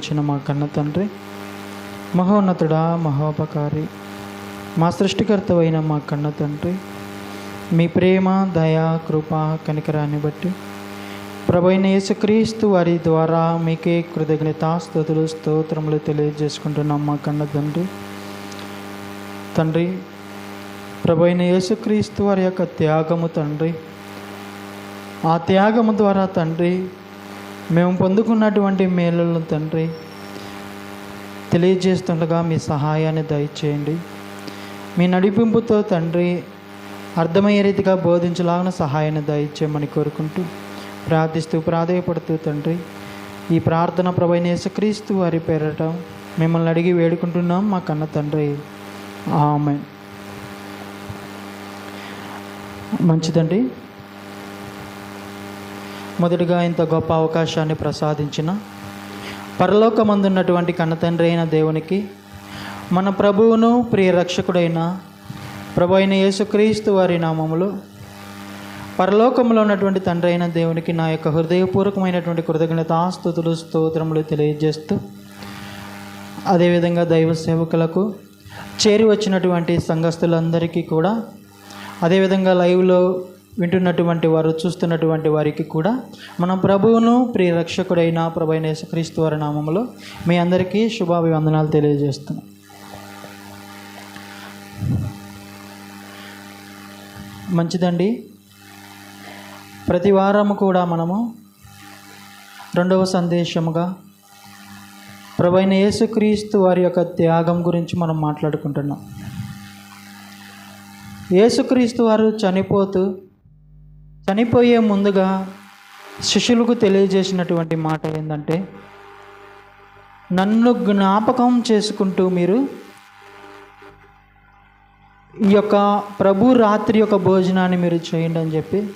ఇచ్చిన మా కన్న తండ్రి మహోన్నతుడా మహోపకారి మా సృష్టికర్తవైన మా కన్న తండ్రి మీ ప్రేమ దయ కృప కనికరాన్ని బట్టి ప్రభైన యేసుక్రీస్తు వారి ద్వారా మీకే కృతజ్ఞతాస్తుతులు స్తోత్రములు తెలియజేసుకుంటున్నాం మా కన్న తండ్రి. తండ్రి ప్రభైన యేసుక్రీస్తు వారి యొక్క త్యాగము తండ్రి ఆ త్యాగము ద్వారా తండ్రి మేము పొందుకున్నటువంటి మేలులను తండ్రి తెలియజేస్తుండగా మీ సహాయాన్ని దయచేయండి. మీ నడిపింపుతో తండ్రి అర్థమయ్యే రీతిగా బోధించలాగిన సహాయాన్ని దయచేయమని కోరుకుంటూ ప్రార్థిస్తూ ప్రాధేయపడుతూ తండ్రి ఈ ప్రార్థన ప్రభైన యేసుక్రీస్తు వారి పేరట మిమ్మల్ని అడిగి వేడుకుంటున్నాం మా కన్న తండ్రి. ఆమె మంచిదండి. మొదటిగా ఇంత గొప్ప అవకాశాన్ని ప్రసాదించిన పరలోకమందున్నటువంటి కన్నతండ్రి అయిన దేవునికి మన ప్రభువును ప్రియ రక్షకుడైన ప్రభు అయిన యేసుక్రీస్తు వారి నామములు పరలోకంలో ఉన్నటువంటి తండ్రి అయిన దేవునికి నా యొక్క హృదయపూర్వకమైనటువంటి కృతజ్ఞతాస్తుతులు స్తోత్రములు తెలియజేస్తూ అదేవిధంగా దైవ సేవకులకు చేరి వచ్చినటువంటి సంఘస్థులందరికీ కూడా అదేవిధంగా లైవ్లో వింటున్నటువంటి వారు చూస్తున్నటువంటి వారికి కూడా మన ప్రభువును ప్రియ రక్షకుడైన ప్రభైన యేసుక్రీస్తు వారి నామంలో మీ అందరికీ శుభాభివందనాలు తెలియజేస్తున్నాం. మంచిదండి. ప్రతి వారము కూడా మనము రెండవ సందేశముగా ప్రభైన యేసుక్రీస్తు వారి యొక్క త్యాగం గురించి మనం మాట్లాడుకుంటున్నాం. యేసుక్రీస్తు వారు చనిపోతూ చనిపోయే ముందుగా శిష్యులకు తెలియజేసినటువంటి మాట ఏంటంటే నన్ను జ్ఞాపకం చేసుకుంటూ మీరు ఈ యొక్క ప్రభు రాత్రి యొక్క భోజనాన్ని మీరు చేయండి అని చెప్పి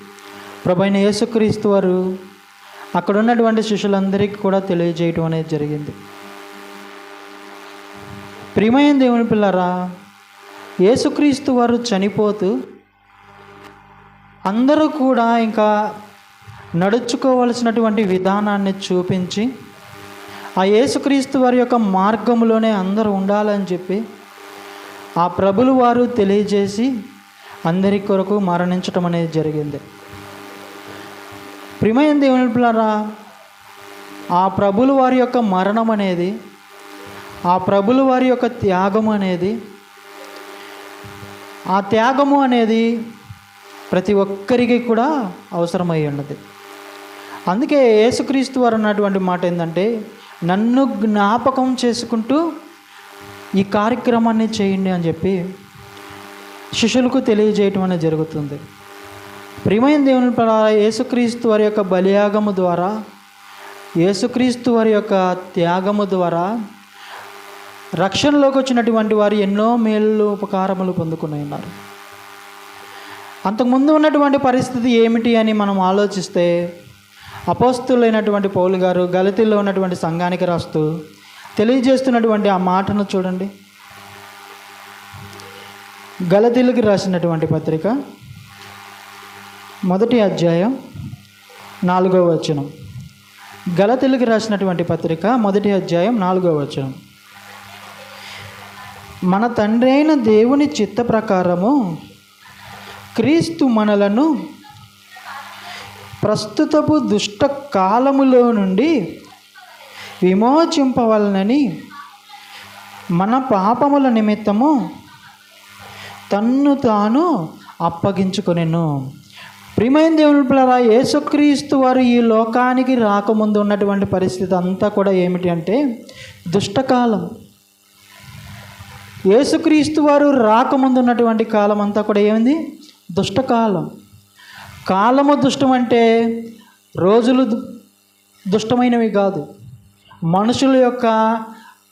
ప్రభు యేసుక్రీస్తు వారు అక్కడ ఉన్నటువంటి శిష్యులందరికీ కూడా తెలియజేయటం అనేది జరిగింది. ప్రియమైన దేవుని పిల్లరా యేసుక్రీస్తు వారు చనిపోతూ అందరూ కూడా ఇంకా నడుచుకోవలసినటువంటి విధానాన్ని చూపించి ఆ యేసుక్రీస్తు వారి యొక్క మార్గంలోనే అందరూ ఉండాలని చెప్పి ఆ ప్రభులు వారు తెలియజేసి అందరి కొరకు మరణించటం అనేది జరిగింది. ప్రిమయం దేవుని పిల్లరా ఆ ప్రభులు వారి యొక్క మరణం అనేది ఆ ప్రభులు వారి యొక్క త్యాగం అనేది ఆ త్యాగము అనేది ప్రతి ఒక్కరికి కూడా అవసరమై ఉన్నది. అందుకే యేసుక్రీస్తు వారు అన్నటువంటి మాట ఏంటంటే నన్ను జ్ఞాపకం చేసుకుంటూ ఈ కార్యక్రమాన్ని చేయండి అని చెప్పి శిష్యులకు తెలియజేయటం అనేది జరుగుతుంది. ప్రియమైన దేవుని ప్రకారం యేసుక్రీస్తు వారి యొక్క బలియాగము ద్వారా యేసుక్రీస్తు వారి యొక్క త్యాగము ద్వారా రక్షణలోకి వచ్చినటువంటి వారు ఎన్నో మేలు ఉపకారములు పొందుకుని ఉన్నారు. అంతకుముందు ఉన్నటువంటి పరిస్థితి ఏమిటి అని మనం ఆలోచిస్తే అపోస్తులైనటువంటి పౌలు గారు గలతీల్లో ఉన్నటువంటి సంఘానికి రాస్తూ తెలియజేస్తున్నటువంటి ఆ మాటను చూడండి. గలతీలకి రాసినటువంటి పత్రిక మొదటి అధ్యాయం నాలుగో వచనం. గలతీలకి రాసినటువంటి పత్రిక మొదటి అధ్యాయం నాలుగో వచనం. మన తండ్రి అయిన దేవుని చిత్త ప్రకారము క్రీస్తు మనలను ప్రస్తుతపు దుష్ట కాలములో నుండి విమోచింపవలనని మన పాపముల నిమిత్తము తన్ను తాను అప్పగించుకొనెను. ప్రియమైన దేవుని పిల్లరా యేసుక్రీస్తు వారు ఈ లోకానికి రాకముందు ఉన్నటువంటి పరిస్థితి అంతా కూడా ఏమిటి అంటే దుష్టకాలం యేసుక్రీస్తు వారు రాకముందు ఉన్నటువంటి కాలం అంతా కూడా ఏమింది? దుష్టకాలం. కాలము దుష్టం అంటే రోజులు దు- దుష్టమైనవి కాదు. మనుషుల యొక్క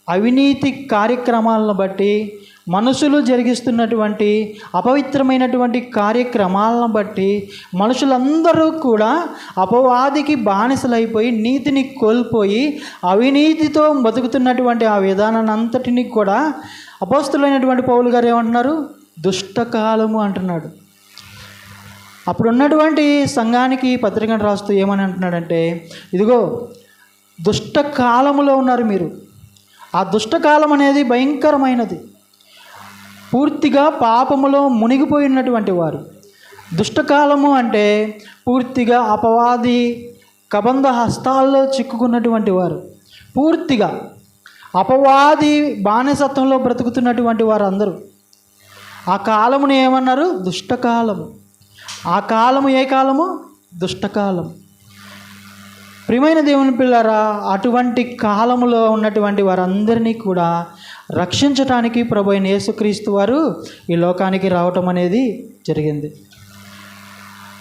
అవినీతి కార్యక్రమాలను బట్టి మనుషులు జరిగిస్తున్నటువంటి అపవిత్రమైనటువంటి కార్యక్రమాలను బట్టి మనుషులందరూ కూడా అపవాదికి బానిసలైపోయి నీతిని కోల్పోయి అవినీతితో బతుకుతున్నటువంటి ఆ విధానాన్ని అంతటిని కూడా అపోస్తులైనటువంటి పౌలు గారు ఏమంటున్నారు? దుష్టకాలము అంటున్నాడు. అప్పుడు ఉన్నటువంటి సంఘానికి పత్రికను రాస్తూ ఏమని అంటున్నాడంటే ఇదిగో దుష్ట కాలములో ఉన్నారు మీరు. ఆ దుష్టకాలం అనేది భయంకరమైనది. పూర్తిగా పాపములో మునిగిపోయినటువంటి వారు. దుష్టకాలము అంటే పూర్తిగా అపవాది కబంధ హస్తాల్లో చిక్కుకున్నటువంటి వారు. పూర్తిగా అపవాది బానిసత్వంలో బ్రతుకుతున్నటువంటి వారు అందరూ ఆ కాలమును ఏమన్నారు? దుష్టకాలము. ఆ కాలము ఏ కాలము? దుష్టకాలం. ప్రియమైన దేవుని పిల్లరా అటువంటి కాలములో ఉన్నటువంటి వారందరినీ కూడా రక్షించటానికి ప్రభు యేసుక్రీస్తు వారు ఈ లోకానికి రావటం అనేది జరిగింది.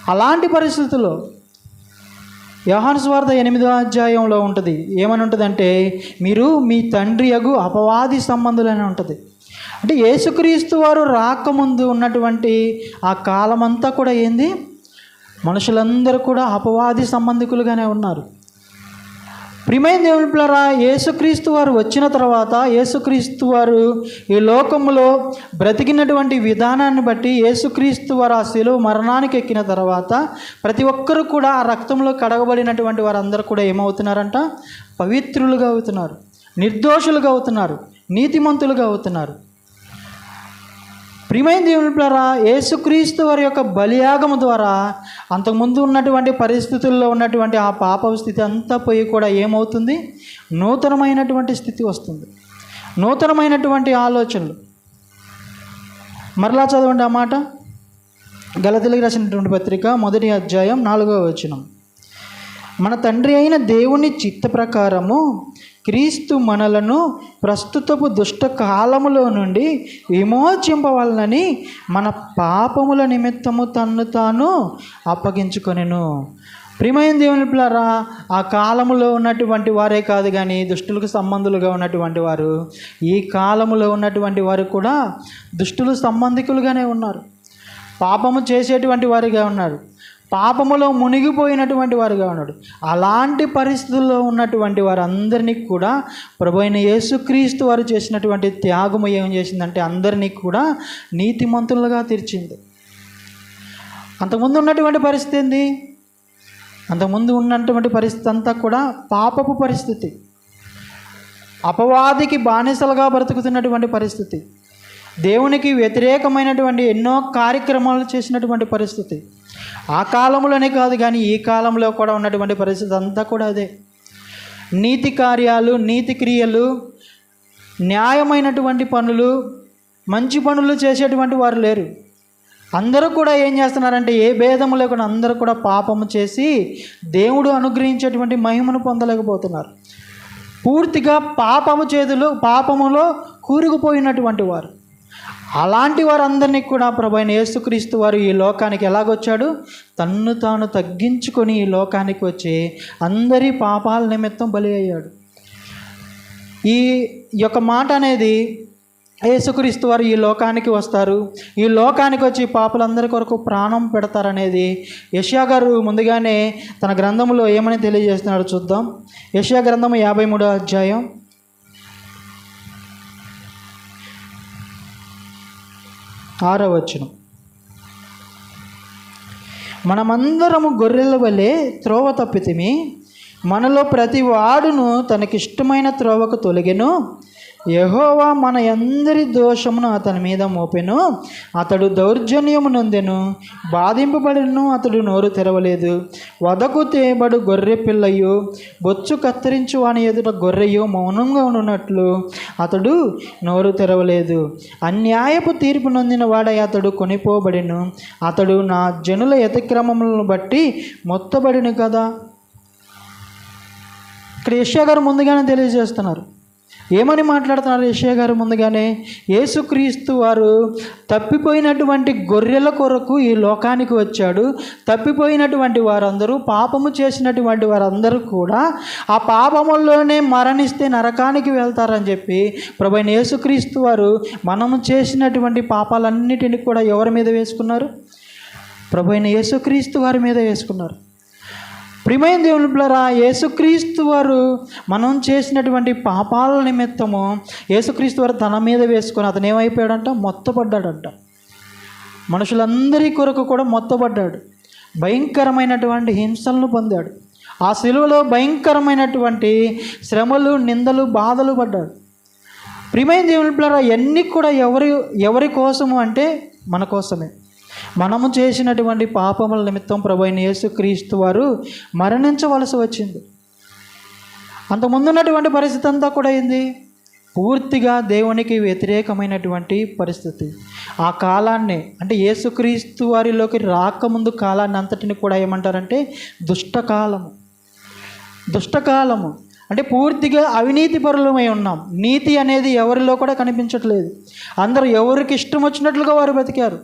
అలాంటి పరిస్థితుల్లో వ్యవహార స్వార్థ ఎనిమిదో అధ్యాయంలో ఉంటుంది. ఏమని ఉంటుందంటే మీరు మీ తండ్రి యగు అపవాది సంబంధులని ఉంటుంది. అంటే యేసుక్రీస్తు వారు రాకముందు ఉన్నటువంటి ఆ కాలమంతా కూడా ఏంది? మనుషులందరూ కూడా అపవాది సంబంధికులుగానే ఉన్నారు. ప్రిమైన దేవుని పిల్లరా యేసుక్రీస్తు వారు వచ్చిన తర్వాత యేసుక్రీస్తు వారు ఈ లోకంలో బ్రతికినటువంటి విధానాన్ని బట్టి యేసుక్రీస్తు వారు ఆ శిలువ మరణానికి ఎక్కిన తర్వాత ప్రతి ఒక్కరూ కూడా ఆ రక్తంలో కడగబడినటువంటి వారందరూ కూడా ఏమవుతున్నారంట? పవిత్రులుగా అవుతున్నారు. నిర్దోషులుగా అవుతున్నారు. నీతిమంతులుగా అవుతున్నారు. ప్రియమైన దేవుని ద్వారా యేసుక్రీస్తు వారి యొక్క బలియాగము ద్వారా అంతకుముందు ఉన్నటువంటి పరిస్థితుల్లో ఉన్నటువంటి ఆ పాప స్థితి అంతా పోయి కూడా ఏమవుతుంది? నూతనమైనటువంటి స్థితి వస్తుంది. నూతనమైనటువంటి ఆలోచనలు. మరలా చదవండి ఆ మాట. గలతెలిగి రాసినటువంటి పత్రిక మొదటి అధ్యాయం నాలుగవ వచనం. మన తండ్రి అయిన దేవుని చిత్త ప్రకారము క్రీస్తు మనలను ప్రస్తుతపు దుష్ట కాలములో నుండి విమోచింపవలనని మన పాపముల నిమిత్తము తన్ను తాను అప్పగించుకొనెను. ప్రియమైన దేవుని పిల్లరా ఆ కాలములో ఉన్నటువంటి వారే కాదు కానీ దుష్టులకు సంబంధులుగా ఉన్నటువంటి వారు ఈ కాలములో ఉన్నటువంటి వారు కూడా దుష్టులు సంబంధికులుగానే ఉన్నారు. పాపము చేసేటువంటి వారిగా ఉన్నారు. పాపములో మునిగిపోయినటువంటి వారుగా ఉన్నాడు. అలాంటి పరిస్థితుల్లో ఉన్నటువంటి వారందరినీ కూడా ప్రభు అయిన యేసుక్రీస్తు వారు చేసినటువంటి త్యాగము ఏం చేసిందంటే అందరినీ కూడా నీతిమంతులుగా తీర్చింది. అంతకుముందు ఉన్నటువంటి పరిస్థితి ఏంది? అంతకుముందు ఉన్నటువంటి పరిస్థితి అంతా కూడా పాపపు పరిస్థితి. అపవాదికి బానిసలుగా బ్రతుకుతున్నటువంటి పరిస్థితి. దేవునికి వ్యతిరేకమైనటువంటి ఎన్నో కార్యక్రమాలు చేసినటువంటి పరిస్థితి. ఆ కాలంలోనే కాదు కానీ ఈ కాలంలో కూడా ఉన్నటువంటి పరిస్థితి అంతా కూడా అదే. నీతి కార్యాలు నీతి క్రియలు న్యాయమైనటువంటి పనులు మంచి పనులు చేసేటువంటి వారు లేరు. అందరూ కూడా ఏం చేస్తున్నారంటే ఏ భేదము లేకుండా అందరూ కూడా పాపము చేసి దేవుడు అనుగ్రహించేటువంటి మహిమను పొందలేకపోతున్నారు. పూర్తిగా పాపము చేతులు పాపములో కూరుకుపోయినటువంటి వారు. అలాంటి వారందరినీ కూడా ప్రభు యేసుక్రీస్తు వారు ఈ లోకానికి ఎలాగొచ్చాడు? తన్ను తాను తగ్గించుకొని ఈ లోకానికి వచ్చి అందరి పాపాల నిమిత్తం బలి అయ్యాడు. ఈ యొక్క మాట అనేది యేసుక్రీస్తు వారు ఈ లోకానికి వస్తారు. ఈ లోకానికి వచ్చి పాపలందరి కొరకు ప్రాణం పెడతారనేది యష్యా గారు ముందుగానే తన గ్రంథంలో ఏమని తెలియజేస్తున్నాడు చూద్దాం. యష్యా గ్రంథము యాభై మూడో అధ్యాయం. ఆరవచనం. మనమందరము గొర్రెల వలె త్రోవ తప్పితిమి మనలో ప్రతి వాడును తనకిష్టమైన త్రోవకు తొలగెను యహోవా మన అందరి దోషమును అతని మీద మోపెను. అతడు దౌర్జన్యము నొందెను. బాధింపబడిను అతడు నోరు తెరవలేదు. వదకు తేబడు గొర్రె పిల్లయు బొచ్చు కత్తిరించు వాని ఎదుట గొర్రెయు మౌనంగా ఉన్నట్లు అతడు నోరు తెరవలేదు. అన్యాయపు తీర్పు నొందిన వాడై అతడు కొనిపోబడిను. అతడు నా జనుల యతిక్రమములను బట్టి మొత్తబడిను కదా. ఇక్కడ యష్యా గారు ముందుగానే తెలియజేస్తున్నారు. ఏమని మాట్లాడుతున్నారు యష్యా గారు ముందుగానే? యేసుక్రీస్తు వారు తప్పిపోయినటువంటి గొర్రెల కొరకు ఈ లోకానికి వచ్చాడు. తప్పిపోయినటువంటి వారందరూ పాపము చేసినటువంటి వారందరూ కూడా ఆ పాపముల్లోనే మరణిస్తే నరకానికి వెళ్తారని చెప్పి ప్రభు యేసుక్రీస్తు వారు మనము చేసినటువంటి పాపాలన్నిటిని కూడా ఎవరి మీద వేసుకున్నారు? ప్రభు అయిన యేసుక్రీస్తు వారి మీద వేసుకున్నారు. ప్రియమైన దేవుని పిల్లరా యేసుక్రీస్తు వారు మనం చేసినటువంటి పాపాల నిమిత్తము యేసుక్రీస్తు వారు తన మీద వేసుకొని అతను ఏమైపోయాడంట? మొత్తపడ్డాడంట మనుషులందరి కొరకు కూడా మొత్తపడ్డాడు భయంకరమైనటువంటి హింసలను పొందాడు. ఆ సిలువలో భయంకరమైనటువంటి శ్రమలు నిందలు బాధలు పడ్డాడు. ప్రియమైన దేవుని పిల్లరా ఎన్ని కూడా ఎవరి ఎవరి కోసము అంటే మన కోసమే. మనము చేసినటువంటి పాపముల నిమిత్తం ప్రభు అయిన యేసుక్రీస్తు వారు మరణించవలసి వచ్చింది. అంతకుముందున్నటువంటి పరిస్థితి అంతా కూడా ఏంది? పూర్తిగా దేవునికి వ్యతిరేకమైనటువంటి పరిస్థితి. ఆ కాలాన్ని అంటే యేసుక్రీస్తు వారిలోకి రాకముందు కాలాన్ని అంతటిని కూడా ఏమంటారంటే దుష్టకాలము. దుష్టకాలము. అంటే పూర్తిగా అవినీతి పరులమై ఉన్నాం. నీతి అనేది ఎవరిలో కూడా కనిపించట్లేదు. అందరూ ఎవరికి ఇష్టం వచ్చినట్లుగా వారు బతికారు.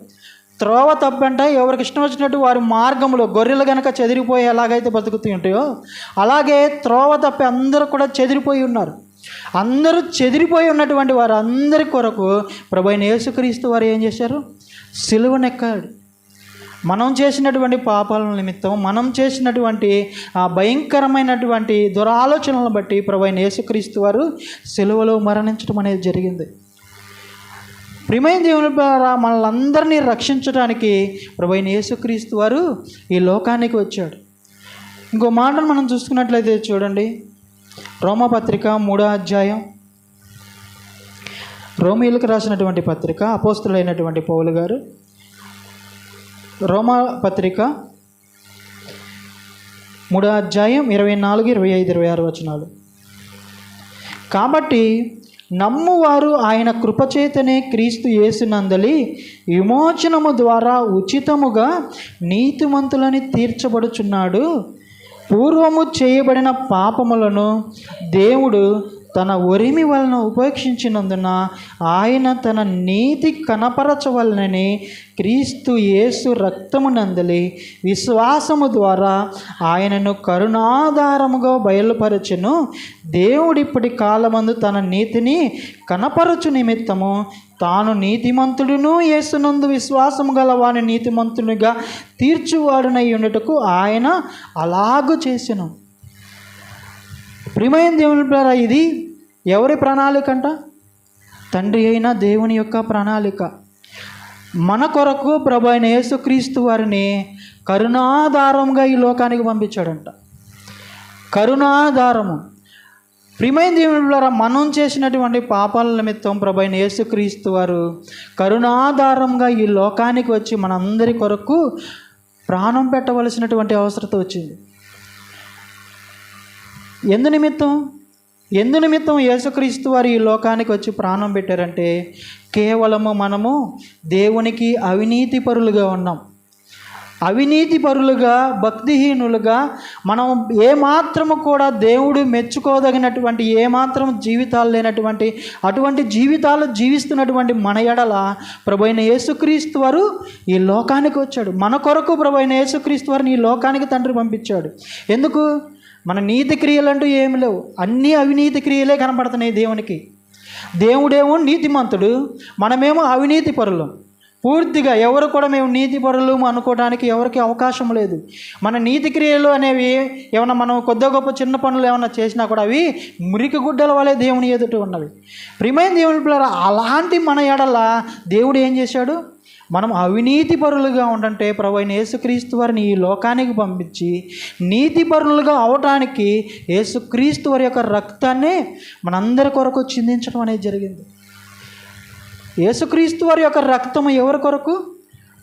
త్రోవ తప్పంట. ఎవరికి ఇష్టం వచ్చినట్టు వారి మార్గంలో గొర్రెలు గనక చెదిరిపోయి ఎలాగైతే బతుకుతూ ఉంటాయో అలాగే త్రోవ తప్పి అందరూ కూడా చెదిరిపోయి ఉన్నారు. అందరూ చెదిరిపోయి ఉన్నటువంటి వారు అందరి కొరకు ప్రభు యేసుక్రీస్తు వారు ఏం చేశారు? సిలువనెక్కాడు మనం చేసినటువంటి పాపాల నిమిత్తం మనం చేసినటువంటి ఆ భయంకరమైనటువంటి దురాలోచనలను బట్టి ప్రభు యేసుక్రీస్తు వారు సిలువలో మరణించడం అనేది జరిగింది. ప్రియమైన దేవుని ద్వారా మనల్ని రక్షించడానికి ప్రభు యేసుక్రీస్తు వారు ఈ లోకానికి వచ్చాడు ఇంకో మాటను మనం చూసుకున్నట్లయితే చూడండి. రోమపత్రిక మూడో అధ్యాయం. రోమిలకు రాసినటువంటి పత్రిక అపోస్తులైనటువంటి పౌలు గారు. రోమా పత్రిక మూడో అధ్యాయం ఇరవై నాలుగు ఇరవై ఐదు ఇరవై ఆరు వచనాలు. కాబట్టి నమ్మువారు ఆయన కృపచేతనే క్రీస్తు యేసునందలి విమోచనము ద్వారా ఉచితముగా నీతిమంతులని తీర్చబడుచున్నాడు. పూర్వము చేయబడిన పాపములను దేవుడు తన ఒరిమి వలన ఉపేక్షించినందున ఆయన తన నీతి కనపరచవలనని క్రీస్తు యేసు రక్తమునందలి విశ్వాసము ద్వారా ఆయనను కరుణాధారముగా బయలుపరచును. దేవుడిప్పటి కాలమందు తన నీతిని కనపరచు నిమిత్తము తాను నీతిమంతుడును యేసునందు విశ్వాసము గల వాని నీతిమంతునిగా తీర్చువాడునై ఉండటకు ఆయన అలాగు చేసినాం. ప్రియమైన దేవుని ద్వారా ఇది ఎవరి ప్రణాళిక అంట తండ్రి అయిన దేవుని యొక్క ప్రణాళిక. మన కొరకు ప్రభు అయిన యేసుక్రీస్తు వారిని కరుణాధారంగా ఈ లోకానికి పంపించాడంట. కరుణాధారము. ప్రియమైన దేవుని ద్వారా మనం చేసినటువంటి పాపాల నిమిత్తం ప్రభు అయిన యేసుక్రీస్తు వారు కరుణాధారంగా ఈ లోకానికి వచ్చి మనందరి కొరకు ప్రాణం పెట్టవలసినటువంటి అవసరత వచ్చింది. ఎందు నిమిత్తం? ఎందు నిమిత్తం యేసుక్రీస్తు వారు ఈ లోకానికి వచ్చి ప్రాణం పెట్టారంటే కేవలము మనము దేవునికి అవినీతి పరులుగా ఉన్నాం. అవినీతి పరులుగా భక్తిహీనులుగా మనం ఏమాత్రము కూడా దేవుడు మెచ్చుకోదగినటువంటి ఏమాత్రం జీవితాలు లేనటువంటి అటువంటి జీవితాలు జీవిస్తున్నటువంటి మన ఎడల ప్రభు యేసుక్రీస్తు వారు ఈ లోకానికి వచ్చాడు. మన కొరకు ప్రభు అయిన యేసుక్రీస్తు వారిని ఈ లోకానికి తండ్రి పంపించాడు. ఎందుకు? మన నీతి క్రియలు అంటూ ఏమి లేవు. అన్నీ అవినీతి క్రియలే కనపడుతున్నాయి దేవునికి. దేవుడేమో నీతిమంతుడు మనమేమో అవినీతి పరులం. పూర్తిగా ఎవరు కూడా మేము నీతి పరులు అనుకోవడానికి ఎవరికి అవకాశం లేదు. మన నీతి క్రియలు అనేవి ఏమైనా మనం కొద్ది గొప్ప చిన్న పనులు ఏమైనా చేసినా కూడా అవి మురికి గుడ్డల వలె దేవుని ఎదుట ఉన్నవి. ప్రియమైన దేవుని పిల్లల అలాంటి మన ఎడల దేవుడు ఏం చేశాడు? మనం అవినీతి పరులుగా ఉండంటే ప్రభు అయిన యేసుక్రీస్తు వారిని ఈ లోకానికి పంపించి నీతి పరులుగా అవటానికి యేసుక్రీస్తు వారి యొక్క రక్తాన్ని మనందరి కొరకు చిందించడం అనేది జరిగింది. యేసుక్రీస్తు వారి యొక్క రక్తం ఎవరి కొరకు?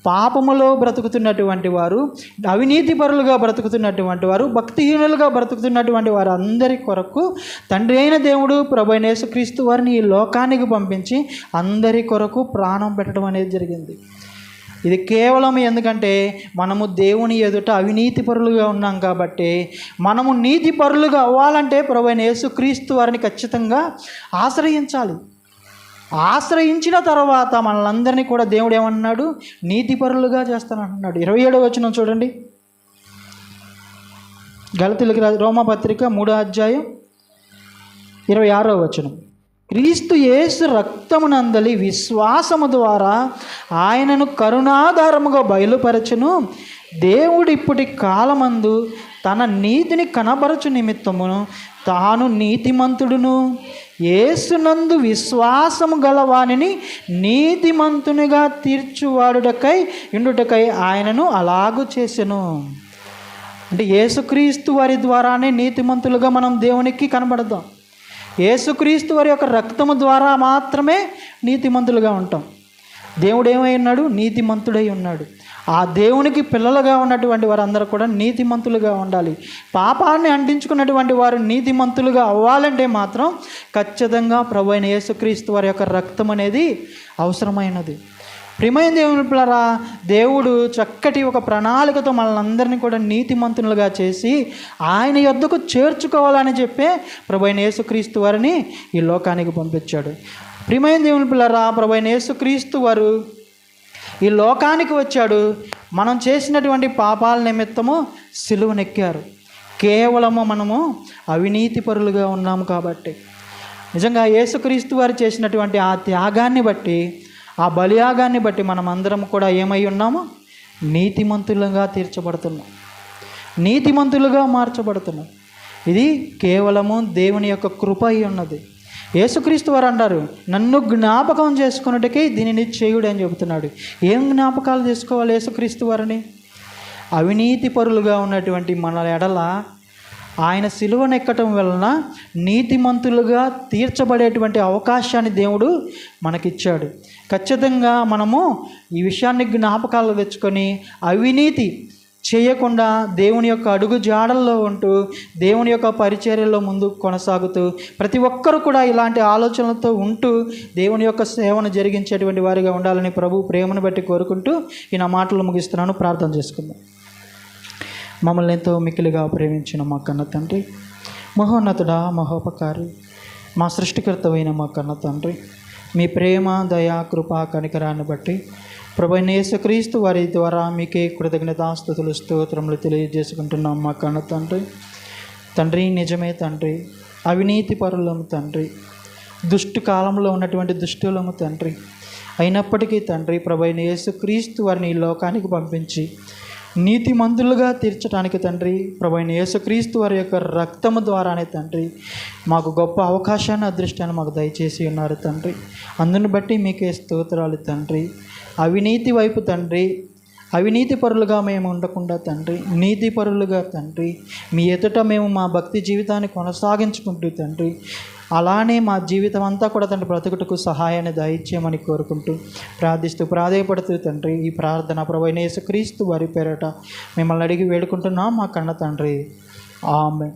పాపములో బ్రతుకుతున్నటువంటి వారు అవినీతి పరులుగా బ్రతుకుతున్నటువంటి వారు భక్తిహీనులుగా బ్రతుకుతున్నటువంటి వారు అందరి కొరకు తండ్రి అయిన దేవుడు ప్రభు యేసుక్రీస్తు వారిని ఈ లోకానికి పంపించి అందరి కొరకు ప్రాణం పెట్టడం అనేది జరిగింది. ఇది కేవలం ఎందుకంటే మనము దేవుని ఎదుట అవినీతి పరులుగా ఉన్నాం కాబట్టి మనము నీతి పరులుగా అవ్వాలంటే ప్రభు యేసుక్రీస్తు వారిని ఖచ్చితంగా ఆశ్రయించాలి. ఆశ్రయించిన తర్వాత మనలందరినీ కూడా దేవుడు ఏమన్నాడు? నీతిపరులుగా చేస్తానంటున్నాడు ఇరవై ఏడవ వచనం చూడండి. గలతులకి రోమపత్రిక మూడో అధ్యాయం ఇరవై ఆరో వచనం. క్రీస్తు యేసు రక్తమునందలి విశ్వాసము ద్వారా ఆయనను కరుణాధారముగా బయలుపరచును. దేవుడు ఇప్పటి కాలమందు తన నీతిని కనబరచు నిమిత్తమును తాను నీతిమంతుడును. ఏసునందు విశ్వాసము గలవానిని నీతిమంతునిగా తీర్చువాడుటకై ఇండుటకై ఆయనను అలాగు చేసెను. అంటే యేసుక్రీస్తు వారి ద్వారానే నీతిమంతులుగా మనం దేవునికి కనబడదాం యేసుక్రీస్తు వారి యొక్క రక్తము ద్వారా మాత్రమే నీతిమంతులుగా ఉంటాం. దేవుడు ఏమై ఉన్నాడు? నీతిమంతుడై ఉన్నాడు. ఆ దేవునికి పిల్లలుగా ఉన్నటువంటి వారందరూ కూడా నీతిమంతులుగా ఉండాలి. పాపాన్ని అంటించుకున్నటువంటి వారు నీతిమంతులుగా అవ్వాలంటే మాత్రం ఖచ్చితంగా ప్రభు అయిన యేసుక్రీస్తు వారి యొక్క రక్తం అనేది అవసరమైనది. ప్రియమైన దేవుని దేవుడు చక్కటి ఒక ప్రణాళికతో మనల్ని కూడా నీతిమంతులుగా చేసి ఆయన యొద్దకు చేర్చుకోవాలని చెప్పే ప్రభు అయిన యేసుక్రీస్తు వారిని ఈ లోకానికి పంపించాడు. ప్రియమైన దేవుని పిల్లరా ప్రభు అయిన యేసుక్రీస్తు వారు ఈ లోకానికి వచ్చాడు. మనం చేసినటువంటి పాపాల నిమిత్తము సిలువనెక్కారు. కేవలము మనము అవినీతి పరులుగా ఉన్నాము కాబట్టి. నిజంగా యేసుక్రీస్తు వారు చేసినటువంటి ఆ త్యాగాన్ని బట్టి ఆ బలియాగాన్ని బట్టి మనం అందరం కూడా ఏమై ఉన్నాము నీతిమంతులుగా తీర్చబడుతున్నాం. నీతిమంతులుగా మార్చబడుతున్నాం. ఇది కేవలము దేవుని యొక్క కృప అయి ఉన్నది. యేసుక్రీస్తు వారు అంటారు నన్ను జ్ఞాపకం చేసుకున్నట్టుకే దీనిని చేయుడు అని చెబుతున్నాడు. ఏం జ్ఞాపకాలు చేసుకోవాలి యేసుక్రీస్తు వారిని? అవినీతి పరులుగా ఉన్నటువంటి మన ఎడల ఆయన సిలువనెక్కటం వలన నీతిమంతులుగా తీర్చబడేటువంటి అవకాశాన్ని దేవుడు మనకిచ్చాడు. ఖచ్చితంగా మనము ఈ విషయాన్ని జ్ఞాపకాలు తెచ్చుకొని అవినీతి చేయకుండా దేవుని యొక్క అడుగు జాడల్లో ఉంటూ దేవుని యొక్క పరిచర్యలో ముందు కొనసాగుతూ ప్రతి ఒక్కరు కూడా ఇలాంటి ఆలోచనలతో ఉంటూ దేవుని యొక్క సేవను జరిగించేటువంటి వారిగా ఉండాలని ప్రభు ప్రేమను బట్టి కోరుకుంటూ ఈ నా మాటలు ముగిస్తున్నాను. ప్రార్థన చేసుకుందాం. మమ్మల్ని ఎంతో మిక్కిలిగా ప్రేమించిన మా కన్న తండ్రి మహోన్నతుడా మహోపకారి మా సృష్టికర్తమైన మా కన్న తండ్రి మీ ప్రేమ దయా కృప కనికరాన్ని బట్టి ప్రభు యేసుక్రీస్తు వారి ద్వారా మీకే కృతజ్ఞతాస్తుతులు స్తోత్రములు తెలియజేసుకుంటున్నాం మా కన్న తండ్రి. తండ్రి నిజమే తండ్రి. అవినీతి పరులము తండ్రి. దుష్టు కాలంలో ఉన్నటువంటి దుష్టులము తండ్రి. అయినప్పటికీ తండ్రి ప్రభు యేసుక్రీస్తు వారిని ఈ లోకానికి పంపించి నీతిమంతులుగా తీర్చడానికి తండ్రి ప్రభు యేసుక్రీస్తు వారి యొక్క రక్తము ద్వారానే తండ్రి మాకు గొప్ప అవకాశాన్ని అదృష్టాన్ని మాకు దయచేసి ఉన్నారు తండ్రి. అందుని బట్టి మీకే స్తోత్రాలు తండ్రి. అవినీతి వైపు తండ్రి అవినీతి పరులుగా మేము ఉండకుండా తండ్రి నీతి పరులుగా తండ్రి మీ ఎదుట మేము మా భక్తి జీవితాన్ని కొనసాగించుకుంటూ తండ్రి అలానే మా జీవితం అంతా కూడా తండ్రి బ్రతుకుటకు సహాయాన్ని దయచేయమని కోరుకుంటూ ప్రార్థిస్తూ ప్రాధేయపడుతూ తండ్రి ఈ ప్రార్థన ప్రభైన యేసుక్రీస్తు వారి పేరట మిమ్మల్ని అడిగి వేడుకుంటున్నాం మా కన్న తండ్రి. ఆమె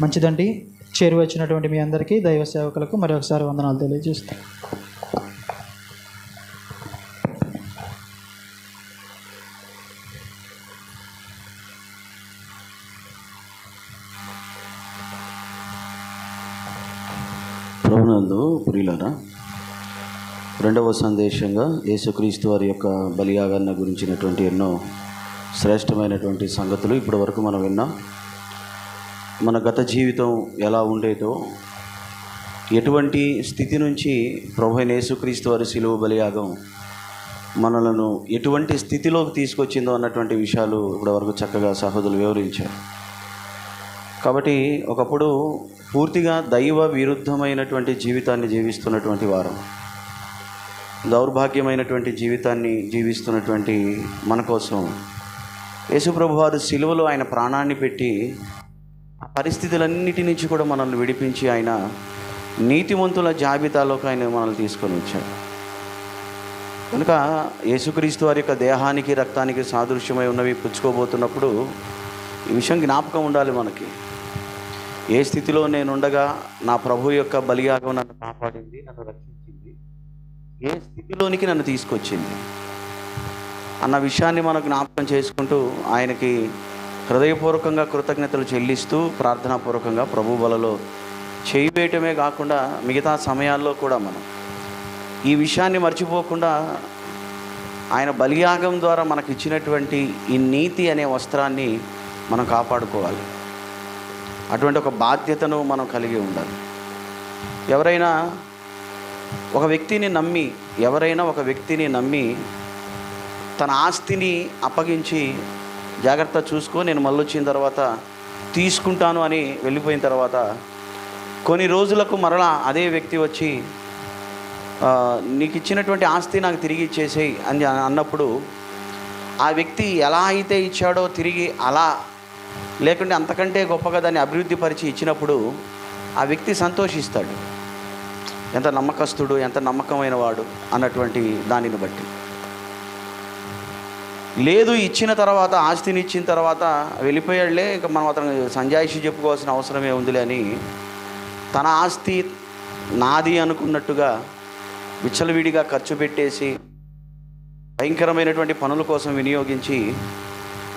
మంచిదండి. చేరువచ్చినటువంటి మీ అందరికీ దైవ సేవకులకు మరొకసారి వందనాలు తెలియజేస్తాను రెండవ సందేశంగా యేసుక్రీస్తు వారి యొక్క బలియాగాన్ని గురించినటువంటి ఎన్నో శ్రేష్టమైనటువంటి సంగతులు ఇప్పటి వరకు మనం విన్నాం. మన గత జీవితం ఎలా ఉండేదో ఎటువంటి స్థితి నుంచి ప్రభు యేసుక్రీస్తు వారి సిలువ బలియాగం మనలను ఎటువంటి స్థితిలోకి తీసుకొచ్చిందో అన్నటువంటి విషయాలు ఇప్పటివరకు చక్కగా సహోదరులు వివరించారు. కాబట్టి ఒకప్పుడు పూర్తిగా దైవ విరుద్ధమైనటువంటి జీవితాన్ని జీవిస్తున్నటువంటి వారం. దౌర్భాగ్యమైనటువంటి జీవితాన్ని జీవిస్తున్నటువంటి మన కోసం యేసుప్రభు వారు సిలువలో ఆయన ప్రాణాన్ని పెట్టి ఆ పరిస్థితులన్నిటి నుంచి కూడా మనల్ని విడిపించి ఆయన నీతిమంతుల జాబితాలోకి ఆయన మనల్ని తీసుకొని వచ్చాడు. కనుక యేసుక్రీస్తు వారి యొక్క దేహానికి రక్తానికి సాదృశ్యమై ఉన్నవి పుచ్చుకోబోతున్నప్పుడు ఈ విషయం జ్ఞాపకం ఉండాలి మనకి. ఏ స్థితిలో నేను ఉండగా నా ప్రభు యొక్క బలియాగం నన్ను కాపాడింది నన్ను రక్షించింది. ఏ స్థితిలోనికి నన్ను తీసుకొచ్చింది? అన్న విషయాన్ని మనం జ్ఞాపకం చేసుకుంటూ ఆయనకి హృదయపూర్వకంగా కృతజ్ఞతలు చెల్లిస్తూ ప్రార్థనాపూర్వకంగా ప్రభు బలలో కాకుండా మిగతా సమయాల్లో కూడా మనం ఈ విషయాన్ని మర్చిపోకుండా ఆయన బలియాగం ద్వారా మనకి ఇచ్చినటువంటి ఈ నీతి అనే వస్త్రాన్ని మనం కాపాడుకోవాలి. అటువంటి ఒక బాధ్యతను మనం కలిగి ఉండాలి. ఎవరైనా ఒక వ్యక్తిని నమ్మి ఎవరైనా ఒక వ్యక్తిని నమ్మి తన ఆస్తిని అప్పగించి జాగ్రత్త చూసుకో నేను మళ్ళీ వచ్చిన తర్వాత తీసుకుంటాను అని వెళ్ళిపోయిన తర్వాత కొన్ని రోజులకు మరలా అదే వ్యక్తి వచ్చి నీకు ఇచ్చినటువంటి ఆస్తి నాకు తిరిగి ఇచ్చేసేయి అని అన్నప్పుడు ఆ వ్యక్తి ఎలా అయితే ఇచ్చాడో తిరిగి అలా లేకుంటే అంతకంటే గొప్పగా దాన్ని అభివృద్ధి పరిచి ఇచ్చినప్పుడు ఆ వ్యక్తి సంతోషిస్తాడు. ఎంత నమ్మకస్తుడు ఎంత నమ్మకమైన వాడు అన్నటువంటి దానిని బట్టి. లేదు ఇచ్చిన తర్వాత ఆస్తిని ఇచ్చిన తర్వాత వెళ్ళిపోయాడులే ఇంకా మనం అతను సంజాయిషి చెప్పుకోవాల్సిన అవసరమే ఉందిలే అని తన ఆస్తి నాది అనుకున్నట్టుగా విచ్చలవిడిగా ఖర్చు పెట్టేసి భయంకరమైనటువంటి పనుల కోసం వినియోగించి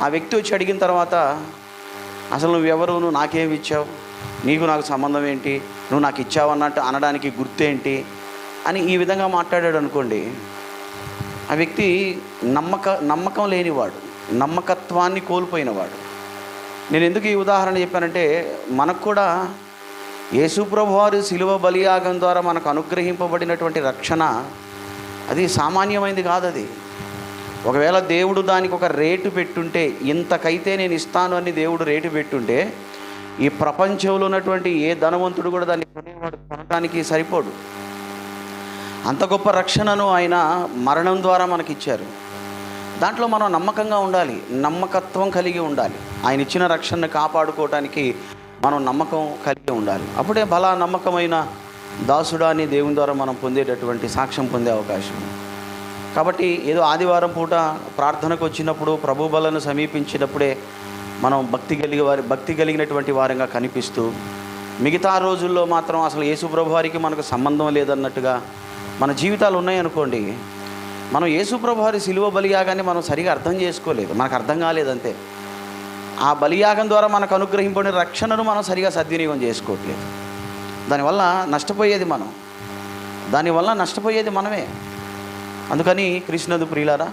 ఆ వ్యక్తి వచ్చి అడిగిన తర్వాత అసలు నువ్వెవరు నువ్వు నాకేమి ఇచ్చావు? నీకు నాకు సంబంధం ఏంటి? నువ్వు నాకు ఇచ్చావన్నట్టు అనడానికి గుర్తేంటి అని ఈ విధంగా మాట్లాడాడు అనుకోండి ఆ వ్యక్తి నమ్మక నమ్మకం లేనివాడు నమ్మకత్వాన్ని కోల్పోయినవాడు. నేను ఎందుకు ఈ ఉదాహరణ చెప్పానంటే మనకు కూడా యేసుప్రభు వారు శిలువ బలియాగం ద్వారా మనకు అనుగ్రహింపబడినటువంటి రక్షణ అది సామాన్యమైనది కాదు అది ఒకవేళ దేవుడు దానికి ఒక రేటు పెట్టుంటే ఇంతకైతే నేను ఇస్తాను అని దేవుడు రేటు పెట్టుంటే ఈ ప్రపంచంలో ఉన్నటువంటి ఏ ధనవంతుడు కూడా దాన్ని కొనేవాడు కొనడానికి సరిపోడు. అంత గొప్ప రక్షణను ఆయన మరణం ద్వారా మనకిచ్చారు. దాంట్లో మనం నమ్మకంగా ఉండాలి నమ్మకత్వం కలిగి ఉండాలి. ఆయన ఇచ్చిన రక్షణను కాపాడుకోవటానికి మనం నమ్మకం కలిగి ఉండాలి. అప్పుడే బలా నమ్మకమైన దాసుడా అని దేవుని ద్వారా మనం పొందేటటువంటి సాక్ష్యం పొందే అవకాశం. కాబట్టి ఏదో ఆదివారం పూట ప్రార్థనకు వచ్చినప్పుడు ప్రభు బలను సమీపించినప్పుడే మనం భక్తి కలిగి వారి భక్తి కలిగినటువంటి వారంగా కనిపిస్తూ మిగతా రోజుల్లో మాత్రం అసలు యేసుప్రభు వారికి మనకు సంబంధం లేదన్నట్టుగా మన జీవితాలు ఉన్నాయనుకోండి మనం యేసుప్రభు వారి సిలువ బలియాగాన్ని మనం సరిగా అర్థం చేసుకోలేదు. మనకు అర్థం కాలేదంతే ఆ బలియాగం ద్వారా మనకు అనుగ్రహింపడిన రక్షణను మనం సరిగా సద్వినియోగం చేసుకోవట్లేదు. దానివల్ల నష్టపోయేది మనం. దానివల్ల నష్టపోయేది మనమే. అందుకని కృష్ణదు ప్రియులారా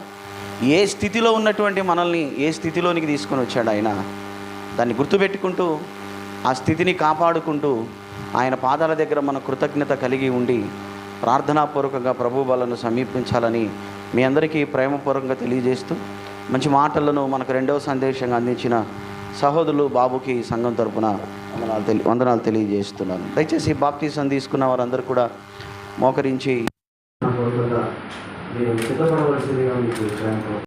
ఏ స్థితిలో ఉన్నటువంటి మనల్ని ఏ స్థితిలోనికి తీసుకొని వచ్చాడు ఆయన? దాన్ని గుర్తుపెట్టుకుంటూ ఆ స్థితిని కాపాడుకుంటూ ఆయన పాదాల దగ్గర మన కృతజ్ఞత కలిగి ఉండి ప్రార్థనాపూర్వకంగా ప్రభు బలను సమీపించాలని మీ అందరికీ ప్రేమపూర్వకంగా తెలియజేస్తూ మంచి మాటలను మనకు రెండవ సందేశంగా అందించిన సహోదరులు బాబుకి సంఘం తరపున వందనాలు తెలి వందనాలు తెలియజేస్తున్నాను. దయచేసి బాప్తీసం తీసుకున్న వారందరూ కూడా మోకరించి మీరు సిద్ధపడవలసిందిగా మీకు ప్రేమ